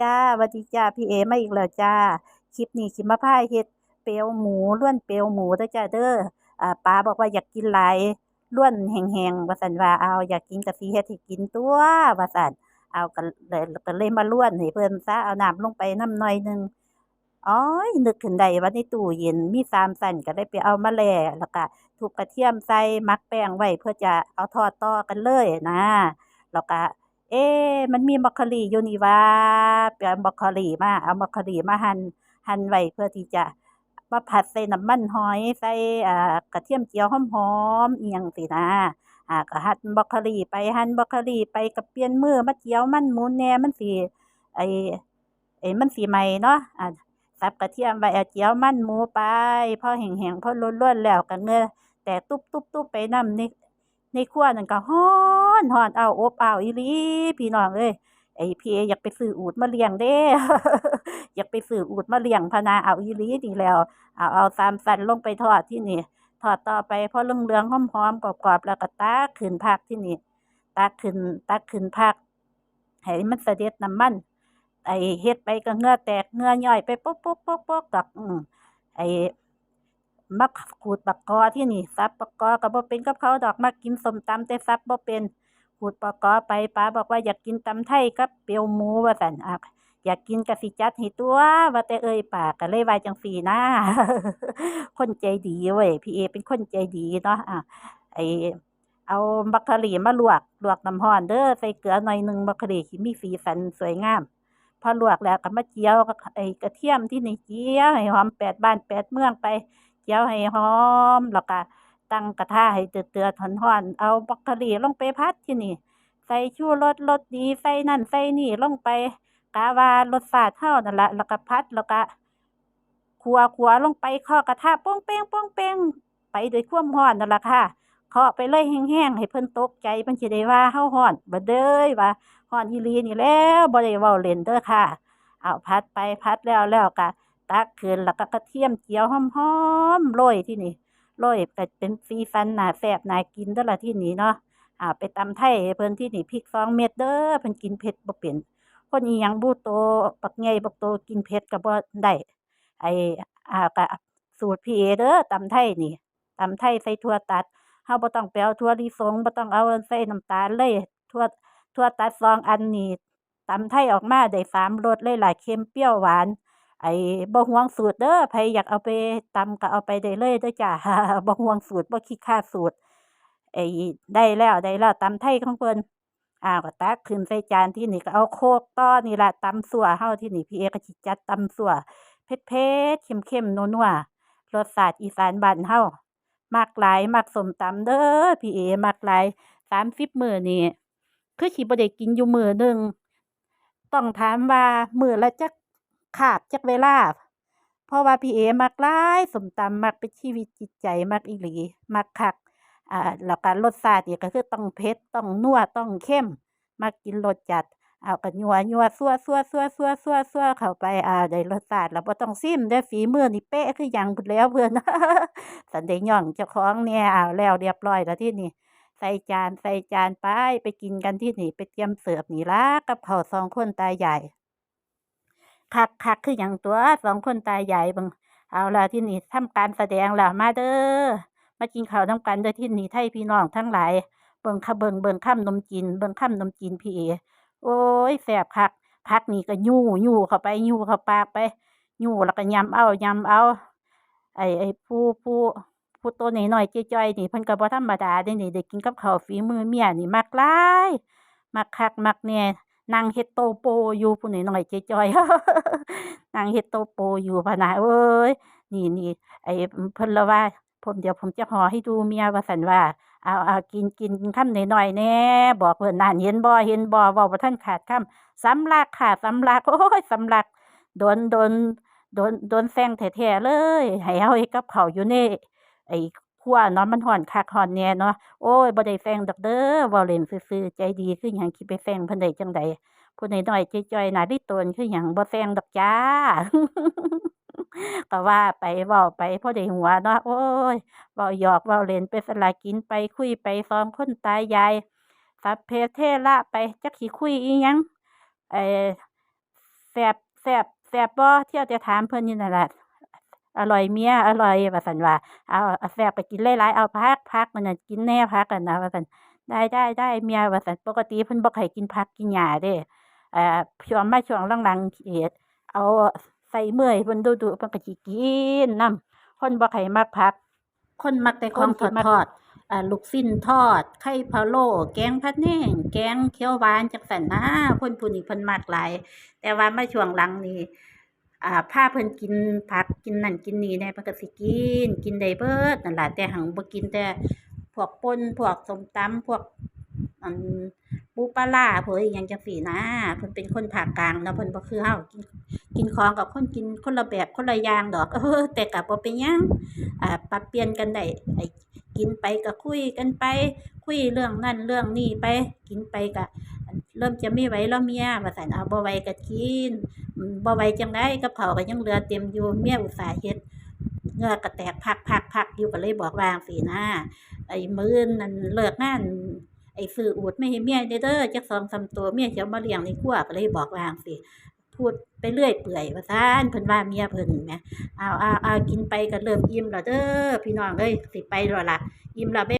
จ้าวัดดีจ้าพี่เอมาอีกแล้วจ้า คลิปนี้สิมาพาเฮ็ดเปียวหมูล้วนเปียวหมูเด้อจ้าเด้ออ่าป้าบอกว่าอยากกินหลายล้วนแห้งๆว่าซั่นว่าเอาอยากกินก็สิเฮ็ดให้กินตัวว่าซั่นเอาก็เลยก็เลยมาล้วนให้เพิ่นซะเอาน้ำลงไปน้ำหน่อยหนึ่งอ๋อยนึกขึ้นได้ว่าในตู้เย็นมีสามชั้นก็เลยไปเอามาแล่แล้วก็ทุบกระเทียมใส่หมักแป้งไว้เพื่อจะเอาทอดต่อกันเลยนะแล้วก็ เอ๊มันมีบรอกคลีอยู่นี่ว่าไปเอาบรอกคลีมา เอาบรอกคลีมาหั่นหั่นไว้เพื่อที่จะมาผัดใส่น้ำมันหอยใส่อ่ากระเทียมเจียวหอมๆอิหยังซี้นะอ่าก็หั่นบรอกคลีไปหั่นบรอกคลีไปก็เปลี่ยนมือมาเจียวมันหมุนแน่มันสิไอ้ไอมันสิไหม้เนาะอ่าสับกระเทียมไว้เอาเจียวมันหมูไปพอแห้งๆพอร่วนๆแล้วก็เหงื่อแตกตุ๊บๆไปน้ำใน ในครัวนั่นก็ร้อนร้อนเอาอบเอาอีลีพี่น้องเอ้ยไอพีเออยากไปซื้ออูฐมาเลี้ยงเด้อยากไปซื้ออูฐมาเลี้ยงพนะเอาอีลีนี่แล้ว เอาเอาสามชั้นลงไปทอดที่นี่ทอดต่อไปพอเหลืองๆหอมๆกรอบๆแล้วก็ตักขึ้นพักที่นี่ตักขึ้นตักขึ้นพักให้มันเสด็จน้ำมันไอเฮ็ดไปก็เงื่อแตกเงื่อย่อยไปโป๊กๆๆๆดอกอืมไอ มักขูดบักกอที่นี่สับบักกอก็บ่เป็นกับเขาดอกมักกินสมตำแต่สับบ่เป็นขูดบักกอไปป้าบอกว่าอยากกินตำไทยกับเปียวหมูว่าซั่นอ่าอยากกินก็สิจัดให้ตัว ว่าแต่เอ่ยปากก็เลยว่าจังซี้นะ คนใจดีเว้ยพี่เอเป็นคนใจดีเนาะอ่าไอเอาบักคลีมาลวกลวกน้ำร้อนเด้อใส่เกลือหน่อยหนึ่งบักคลีสิมีสีสันสวยงาม พอลวกแล้วก็มาเจียวกับไอ้กระเทียมที่ในเจียวให้หอมแปดบ้านแปดเมืองไป จียวให้หอม แล้วก็ตั้งกระทะให้เดือดๆร้อนๆเอาบรอกโคลีลงไปผัดที่นี่ ใส่ชูรสรสดีใส่นั่นใส่นี่ลงไปกะว่ารสชาติเฮานั่นละแล้วก็ผัดแล้วก็คั่วลงไปเคาะกระทะป้งเป้งๆๆไปด้วยความร้อนนั่นละค่ะเคาะไปเลยแห้งๆให้เพิ่นตกใจเพิ่นสิได้ว่าเฮาร้อนบิดเด้ยว่าร้อนอีหลีนี่แล้วบ่ได้เว้าเล่นเด้อค่ะ เอาผัดไปผัดแล้วแล้วก็ ตักขึ้นแล้วก็กระเทียมเจียวหอมๆโรยที่นี่โรยก็เป็นสีสันน่าแซ่บน่ากินเด้อละที่นี่เนาะอ่าไปตำไทยเพิ่นที่นี่พริก2เม็ดเด้อเพิ่นกินเผ็ดบ่เป็นคนอิหยังบุโตบักใหญ่บักโตกินเผ็ดก็บ่ได้ไอ้อ่าก็สูตรพี่เอเด้อตำไทยนี่ตำไทยใส่ถั่วตัดเฮาบ่ต้องไปเอาถั่วลิสงบ่ต้องเอาใส่น้ำตาลเลยถั่วถั่วตัด2อันนี่ตำไทยออกมาได้สามรสเลยล่ะเค็มเปรี้ยวหวาน ไอ้บ่ห่วงสูตรเด้อไผอยากเอาไปตำก็เอาไปได้เลยเด้อจ้าบ่ห่วงสูตรบ่คิดค่าสูตรไอ้ได้แล้วได้แล้วตำไทยของเพิ่นอ้าวก็ตักขึ้นใส่จานที่นี่ก็เอาโคกต่อนี่ละตำสั่วเฮาที่นี่พี่เอก็สิจัดตำสั่วเผ็ดๆเข้มๆนัวๆรสชาติอีสานบ้านเฮามักหลายมักสมตำเด้อพี่เอมักหลาย30มื้อนี่คือสิบ่ได้กินอยู่มือหนึ่งต้องถามว่ามือละจัก คาบจักเวลา เพราะว่าพี่เอมักหลายสมตำมักเป็นชีวิตจิตใจมักอีหลี มักคักอ่าแล้วก็รสชาตินี่ก็คือต้องเผ็ดต้องนัวต้องเค็มมักกินรสจัดเอาวก็ยั่วๆซั่วๆๆๆๆเข้าไปอ่าได้รสชาติแล้วบ่ต้องชิมเด้ฝีมือนี่เป๊ะคือยังพู้นแล้วเพิ่อนสันได้ญ้อนเจ้าของแหน่ยเอาแล้วเรียบร้อยแล้วที่นี่ใส่จานใส่จานไปไปกินกันที่นี่ไปเตรียมเสิร์ฟนี่ละกับข้าสองคนตายใหญ่ คักคักคือหยังตัวสองคนตายายเบิ่งเอาละที่นี่ทำการแสดงล้วมาเด้อมากินข้าวนำกันเด้อที่นี่ไทยพี่น้องทั้งหลายเบิ่งค่ะเบิ่งเบิ่งค่ำนมจีนเบิ่งค่ำนมจีนพี่เอโอ้ยแซ่บคักผักนี่ก็ยู่ยู่เข้าไปยู่เข้าปากไปยู่แล้วก็ยำเอายำเอา ไอ้ไอ้ผู้ผู้ผู้ตัวน้อยๆจ้อยๆนี่เพิ่นก็บ่ธรรมดาเดะนี่ได้กินกับข้าวฝีมือเมียนี่มักหลายมักคักมักแหน่ นางเฮ็ดโตโปอยู่ผู้น้อยๆจ้อยนางเฮ็ดโตโปอยู่พะนะเอ้ยนี่นี่ไอ้เพิ่นละว่าผมเดี๋ยวผมจะห่อให้ดูเมียว่าซั่นว่าเอาเอากินกินกินคำน้อยๆแน่บอกเพิ่นนั่นเห็นบ่เห็นบ่เว้าบ่ทันขาดคำสำลักค่ะสำลักโอ๊ยสำลักโดนโดนโดนโดนแซงแท้ๆเลยให้เฮาเฮ็ดกับข้าวอยู่ในไอ้ ครัวเนาะมันร้อนคักร้อนแหน่เนาะโอ๊ยบ่ได้แซงดอกเด้อว้าเล่นซื่อๆใจดีคือหยังสิดไปแซงเพิ่นได้จังใดผู้น้อยๆจ้อยๆหน้าลิโตนคือหยังบ่แซงดอกจ้าก็ว่าไปเว้าไปพอได้หัวเนาะโอ๊ยเว้าหยอกเว้าเล่นไปซั่นล่ะกินไปคุยไปสองคนตายายสัพเพเทระไปจักสิคุยอิหยังเออแซ่บแซ่บแซ่บบ่เที่ยวจะถามเพิ่นอยู่นั่นล่ะ อร่อยเมียอร่อยว่าซั่นว่าเอาเอาแซ่บก็กินหลายๆเอาผักผักนั่นน่ะกินแหน่ผักนั่นน่ะว่าซั่นได้ได้ได้เมียว่าซั่นปกติเพิ่นบ่ให้กินผักกินหญ้าเด้อ่าช่วงมาช่วงหลังๆนี่เอาใส่มื้อให้เพิ่นดุๆเพิ่นก็สิกินนำคนบ่ให้มักผัก คนมักแต่ของทอดๆอ่าลูกชิ้นทอด ไข่พะโล้แกงพะแนงแกงเขียวหวานจังซั่นนะเพิ่นผู้นี้เพิ่นมักหลายแต่ว่ามาช่วงหลังนี่ อ่าพาเพิ่นกินผักกินนั่นกินนี่แหน่เพิ่นก็สิกิน กินได้เบิดนั่นล่ะแต่หังบ่กินแต่พวกป่นพวกส้มตำพวกอันปูปลาร้าพวกอิหยังจังซี้นะเพิ่นเป็นคนภาคกลางเนาะเพิ่นบ่คือเฮากินกินของกับคนกินคนละแบบคนละอย่างดอกเออแต่ก็บ่เป็นหยังอ่าปรับเปลี่ยนกันได้ไอ้กินไปก็คุยกันไป คุยเรื่องนั้นเรื่องนี้ไป กินไปก็ เริ่มจะไม่ไหวแล้วเมียว่าซั่นเอาบ่ไหวก็กินบ่ไหวจังได๋กับข้าวก็ยังเหลือเต็มอยู่เมียอุตส่าห์เฮ็ดเงือก็แตกพักๆๆอยู่ก็เลยบอกวางซี้นะไอ้มื้ออื่นนั่นเลิกงานไอ้ซื้ออูฐมาให้เมียเด้อเด้อจัก2-3ตัวเมียสิเอามาเลี้ยงในครัวก็เลยบอกวางซี้พูดไปเรื่อยเปื่อยว่าซั่นเพิ่นว่าเมียเพิ่นแหมเอาๆๆกินไปก็เริ่มอิ่มแล้วเด้อพี่น้องเอ้ยสิไปแล้วล่ะอิ่มแล้ว